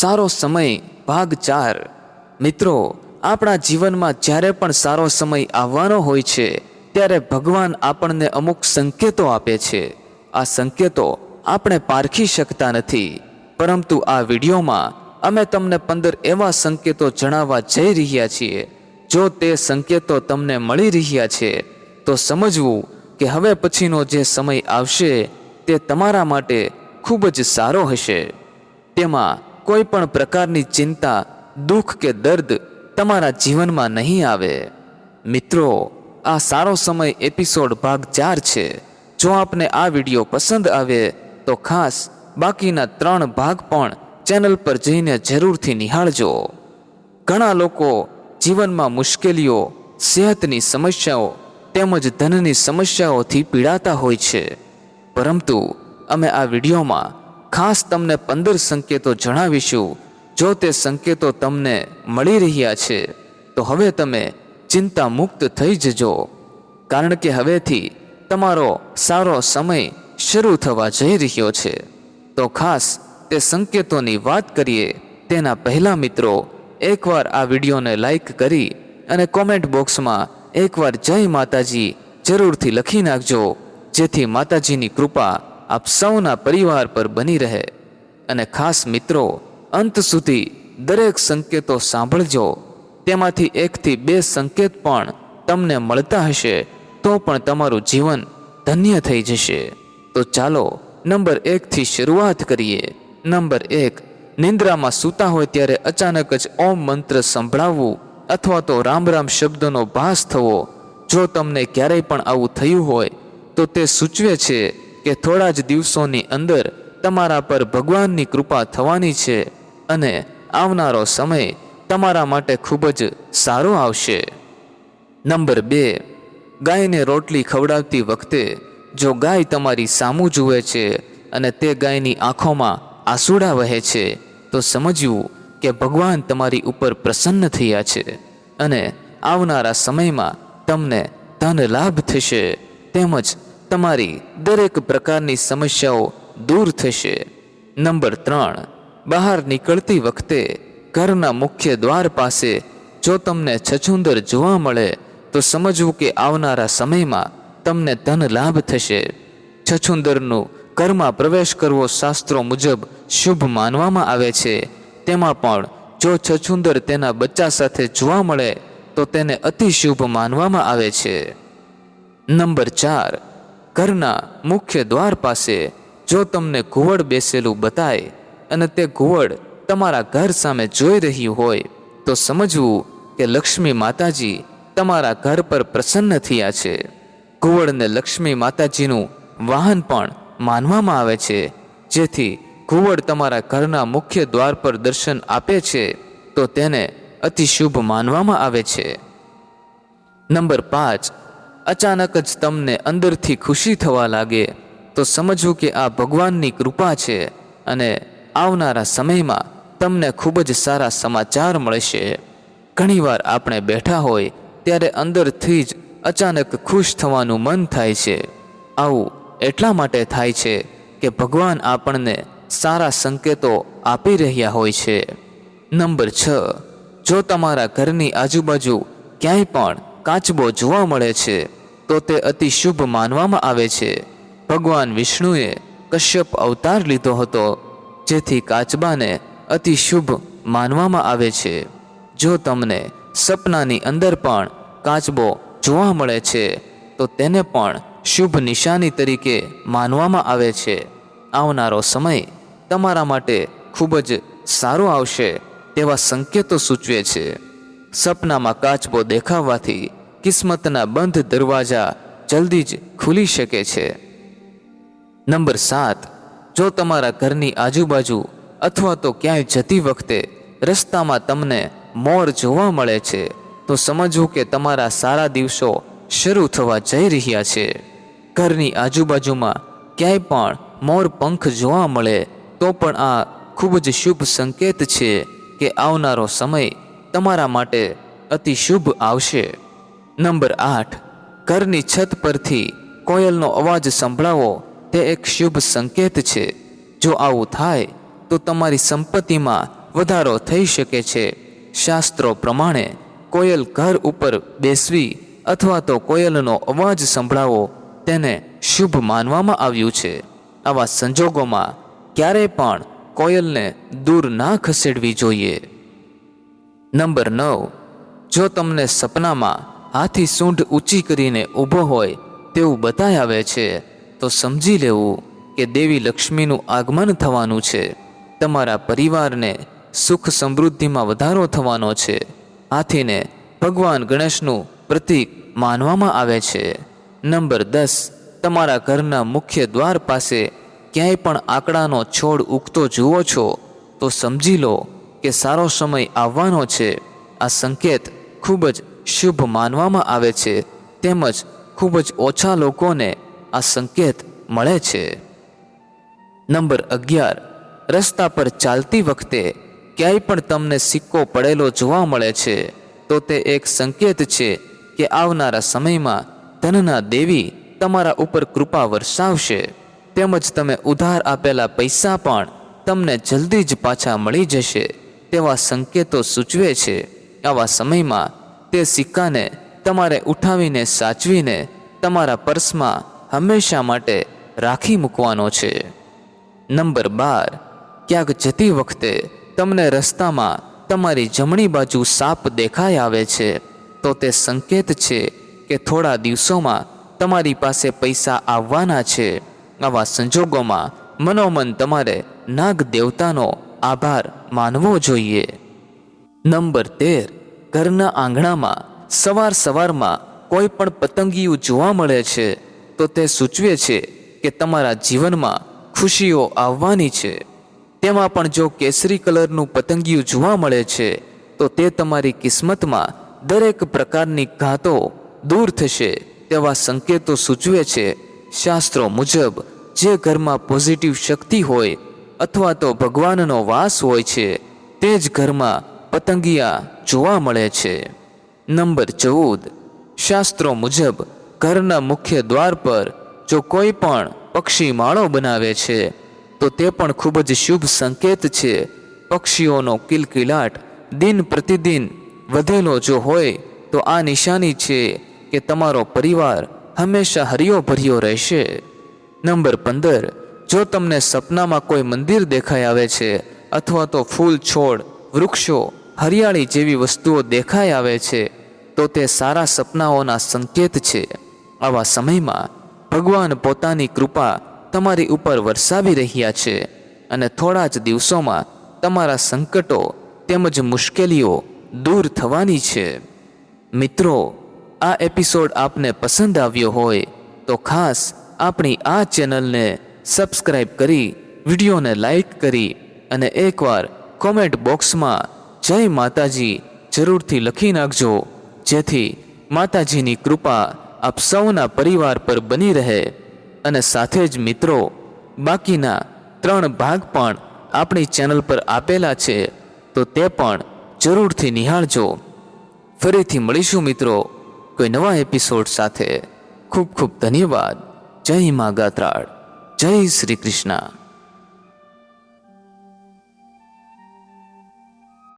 સારો સમય ભાગ ચાર. મિત્રો, આપણા જીવનમાં જ્યારે પણ સારો સમય આવવાનો હોય છે, ત્યારે ભગવાન આપણને અમુક સંકેતો આપે છે. આ સંકેતો આપણે પારખી શકતા નથી. પરંતુ આ વિડીયોમાં અમે તમને પંદર એવા સંકેતો જણાવવા જઈ રહ્યા છીએ. જો તે સંકેતો તમને મળી રહ્યા છે, તો સમજવું કે હવે પછીનો જે સમય આવશે, તે તમારા માટે ખૂબ જ સારો હશે. તેમાં કોઈ પણ પ્રકારની ચિંતા, દુઃખ કે દર્દ તમારા જીવનમાં નહીં આવે. મિત્રો, આ સારો સમય એપિસોડ ભાગ ચાર છે. જો આપને આ વીડિયો પસંદ આવે, તો ખાસ બાકીના ત્રણ ભાગ પણ ચેનલ પર જઈને જરૂરથી નિહાળજો. ઘણા લોકો જીવનમાં મુશ્કેલીઓ, સેહતની સમસ્યાઓ તેમજ ધનની સમસ્યાઓથી પીડાતા હોય છે. પરંતુ અમે આ વિડીયોમાં ખાસ તમને પંદર સંકેતો જણાવીશું. જો તે સંકેતો તમને મળી રહ્યા છે, તો હવે તમે ચિંતા મુક્ત થઈ જજો. કારણ કે હવેથી તમારો સારો સમય શરૂ થવા જઈ રહ્યો છે. તો ખાસ તે સંકેતોની વાત કરીએ. તેના પહેલા મિત્રો, એકવાર આ વિડીયોને લાઈક કરી અને કોમેન્ટ બોક્સમાં એકવાર જય માતાજી જરૂરથી લખી નાખજો. જેથી માતાજીની કૃપા આપ સૌના પરિવાર પર બની રહે અને ખાસ મિત્રો, અંત સુધી દરેક સંકેતો સાંભળજો. તેમાંથી એકથી બે સંકેત પણ તમને મળતા હશે, તો પણ તમારું જીવન ધન્ય થઈ જશે. તો ચાલો, નંબર એકથી શરૂઆત કરીએ. નંબર એક, નિંદ્રામાં સૂતા હોય ત્યારે અચાનક જ ઓમ મંત્ર સંભળાવવું અથવા તો રામ રામ શબ્દનો ભાસ થવો. જો તમને ક્યારેય પણ આવું થયું હોય, તો તે સૂચવે છે કે થોડા જ દિવસોની અંદર તમારા પર ભગવાનની કૃપા થવાની છે અને આવનારો સમય તમારા માટે ખૂબ જ સારો આવશે. નંબર બે, ગાયને રોટલી ખવડાવતી વખતે જો ગાય તમારી સામું જુએ છે અને તે ગાયની આંખોમાં આંસુડા વહે છે, તો સમજવું કે ભગવાન તમારી ઉપર પ્રસન્ન થયા છે અને આવનારા સમયમાં તમને ધન લાભ થશે. તેમજ તમારી દરેક પ્રકારની સમસ્યાઓ દૂર થશે. નંબર ત્રણ, બહાર નીકળતી વખતે ઘરના મુખ્ય દ્વાર પાસે જો તમને છછુંદર જોવા મળે, તો સમજવું કે આવનારા સમયમાં તમને ધન લાભ થશે. છછુંદરનું ઘરમાં પ્રવેશ કરવો શાસ્ત્રો મુજબ શુભ માનવામાં આવે છે. તેમાં પણ જો છછુંદર તેના બચ્ચા સાથે જોવા મળે, તો તેને અતિ શુભ માનવામાં આવે છે. નંબર ચાર ઘરના મુખ્ય દ્વાર પાસે જો તમને ઘુવડ બેસેલું બતાય અને તે ઘુવડ તમારા ઘર સામે જોઈ રહ્યું હોય, તો સમજવું કે લક્ષ્મી માતાજી તમારા ઘર પર પ્રસન્ન થયા છે. ઘુવડને લક્ષ્મી માતાજીનું વાહન પણ માનવામાં આવે છે. જેથી ઘુવડ તમારા ઘરના મુખ્ય દ્વાર પર દર્શન આપે છે, તો તેને અતિશુભ માનવામાં આવે છે. નંબર પાંચ અચાનક જ તમને અંદરથી ખુશી થવા લાગે, તો સમજવું કે આ ભગવાનની કૃપા છે અને આવનારા સમયમાં તમને ખૂબ જ સારા સમાચાર મળશે. ઘણીવાર આપણે બેઠા હોય ત્યારે અંદરથી જ અચાનક ખુશ થવાનું મન થાય છે. આવું એટલા માટે થાય છે કે ભગવાન આપણને સારા સંકેતો આપી રહ્યા હોય છે. નંબર છ. જો તમારા ઘરની આજુબાજુ ક્યાંય પણ કાચબો જોવા મળે છે તો તે અતિ શુભ માનવામાં આવે છે. ભગવાન વિષ્ણુએ કશ્યપ અવતાર લીધો હતો, જેથી કાચબાને અતિ શુભ માનવામાં આવે છે. જો તમને સપનાની અંદર પણ કાચબો જોવા મળે છે, તો તેને પણ શુભ નિશાની તરીકે માનવામાં આવે છે. આવનારો સમય તમારા માટે ખૂબ જ સારો આવશે તેવા સંકેતો સૂચવે છે. સપનામાં કાચબો દેખાવાથી કિસ્મતના બંધ દરવાજા જલ્દી જ ખુલી શકે છે. નંબર સાત, જો તમારા ઘરની આજુબાજુ અથવા તો ક્યાંય જતી વખતે રસ્તામાં તમને મોર જોવા મળે છે, તો સમજવું કે તમારા સારા દિવસો શરૂ થવા જઈ રહ્યા છે. ઘરની આજુબાજુમાં ક્યાંય પણ મોર પંખ જોવા મળે, તો પણ આ ખૂબ જ શુભ સંકેત છે કે આવનારો સમય તમારા માટે અતિ શુભ આવશે. નંબર આઠ, ઘરની છત પરથી કોયલનો અવાજ સંભળાવો, તે એક શુભ સંકેત છે. જો આવું થાય, તો તમારી સંપત્તિમાં વધારો થઈ શકે છે. શાસ્ત્રો પ્રમાણે, કોયલ ઘર ઉપર બેસવી અથવા તો કોયલનો અવાજ સંભળાવો, તેને શુભ માનવામાં આવ્યું છે. આવા સંજોગોમાં ક્યારેય પણ કોયલને દૂર ના ખસેડવી જોઈએ. નંબર નવ, જો તમને સપનામાં હાથી સૂંઢ ઊંચી કરીને ઊભો હોય તેવું બતાય આવે છે. તો સમજી લેવું કે દેવી લક્ષ્મીનું આગમન થવાનું છે. તમારા પરિવારને સુખ સમૃદ્ધિમાં વધારો થવાનો છે. હાથીને ભગવાન ગણેશનું પ્રતીક માનવામાં આવે છે. નંબર દસ, તમારા ઘરના મુખ્ય દ્વાર પાસે ક્યાંય પણ આંકડાનો છોડ ઉગતો જુઓ છો, તો સમજી લો કે સારો સમય આવવાનો છે. આ સંકેત ખૂબ જ શુભ માનવામાં આવે છે, તેમજ ખૂબ જ ઓછા લોકોને આ સંકેત મળે છે. નંબર અગિયાર. રસ્તા પર ચાલતી વખતે ક્યાંય પણ તમને સિક્કો પડેલો જોવા મળે છે, તો તે એક સંકેત છે કે આવનારા સમયમાં ધનના દેવી તમારા ઉપર કૃપા વરસાવશે. તેમજ તમે ઉધાર આપેલા પૈસા પણ તમને જલ્દી જ પાછા મળી જશે, તેવા સંકેતો સૂચવે છે. આવા સમયમાં તે સિક્કાને તમારે ઉઠાવીને સાચવીને તમારા પર્સમાં હંમેશા માટે રાખી મૂકવાનો છે. નંબર બાર, ક્યાંક જતી વખતે તમને રસ્તામાં તમારી જમણી બાજુ સાપ દેખાઈ આવે છે, તો તે સંકેત છે કે થોડા દિવસોમાં તમારી પાસે પૈસા આવવાના છે. આવા સંજોગોમાં મનોમન તમારે નાગ દેવતાનો આભાર માનવો જોઈએ. નંબર તેર ઘરના આંગણામાં સવાર સવારમાં કોઈ પણ પતંગિયું જોવા મળે છે, તો તે સૂચવે છે કે તમારા જીવનમાં ખુશીઓ આવવાની છે. તેમાં પણ જો કેસરી કલરનું પતંગિયું જોવા મળે છે, તો તે તમારી કિસ્મતમાં દરેક પ્રકારની ઘાતો દૂર થશે તેવા સંકેતો સૂચવે છે. શાસ્ત્રો મુજબ, જે ઘરમાં પોઝિટિવ શક્તિ હોય અથવા તો ભગવાનનો વાસ હોય છે, તે જ ઘરમાં પતંગિયા જોવા મળે છે. નંબર ચૌદ. શાસ્ત્રો મુજબ, ઘરના મુખ્ય દ્વાર પર જો કોઈ પણ પક્ષી માળો બનાવે છે, તો તે પણ ખૂબ જ શુભ સંકેત છે. પક્ષીઓનો કિલકિલાટ દિન પ્રતિદિન વધેલો જો હોય, તો આ નિશાની છે કે તમારો પરિવાર હંમેશા હરિયો ભર્યો રહેશે. નંબર પંદર. જો તમને સપનામાં કોઈ મંદિર દેખાઈ આવે છે, અથવા તો ફૂલ છોડ, વૃક્ષો હરિયાળી જેવી વસ્તુઓ દેખાઈ આવે છે, તો તે સારા સપનાઓના સંકેત છે. આવા સમયમાં ભગવાન પોતાની કૃપા તમારી ઉપર વરસાવી રહ્યા છે અને થોડા જ દિવસોમાં તમારા સંકટો તેમજ મુશ્કેલીઓ દૂર થવાની છે. મિત્રો, આ એપિસોડ આપને પસંદ આવ્યો હોય, તો ખાસ આપણી આ ચેનલને સબસ્ક્રાઈબ કરી, વિડીયોને લાઈક કરી અને એકવાર કોમેન્ટ બોક્સમાં જય માતાજી જરૂરથી લખી નાખજો. જેથી માતાજીની કૃપા આપ સૌના પરિવાર પર બની રહે અને સાથે જ મિત્રો, બાકીના ત્રણ ભાગ પણ આપણી ચેનલ પર આપેલા છે, તો તે પણ જરૂરથી નિહાળજો. ફરીથી મળીશું મિત્રો, કોઈ નવા એપિસોડ સાથે. ખૂબ ખૂબ ધન્યવાદ. જય મા ગાત્રાળ. જય શ્રી કૃષ્ણ.